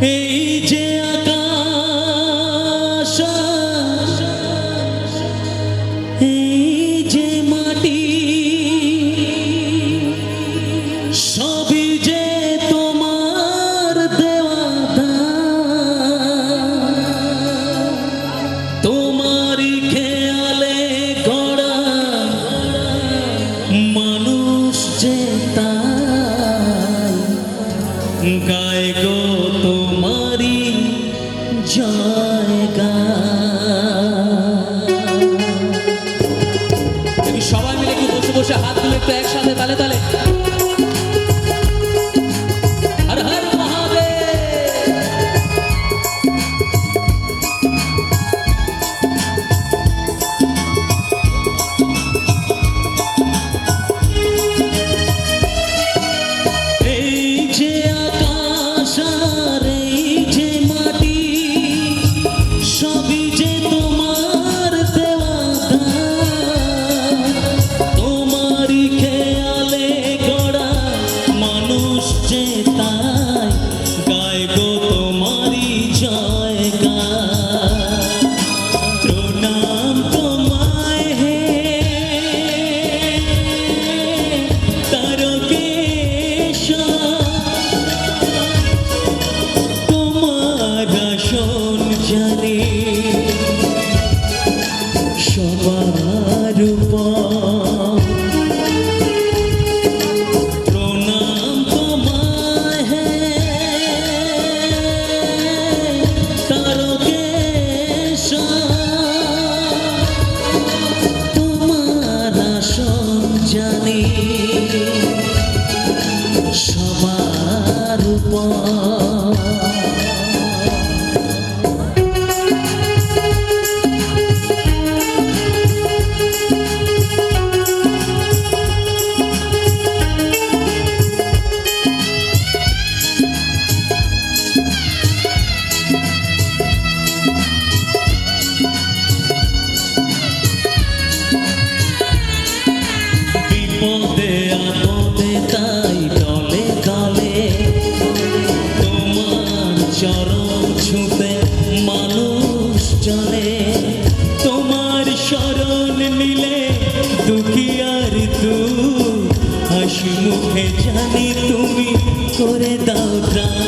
এই যে আকাশ, এই যে মাটি, সবই যে তোমার দেওয়াতা তোমারই খেয়ালে গড়া মানুষ যে তাই একসাথে তালে তালে। মুখে জানি তুমি করে দাও ত্রাণ।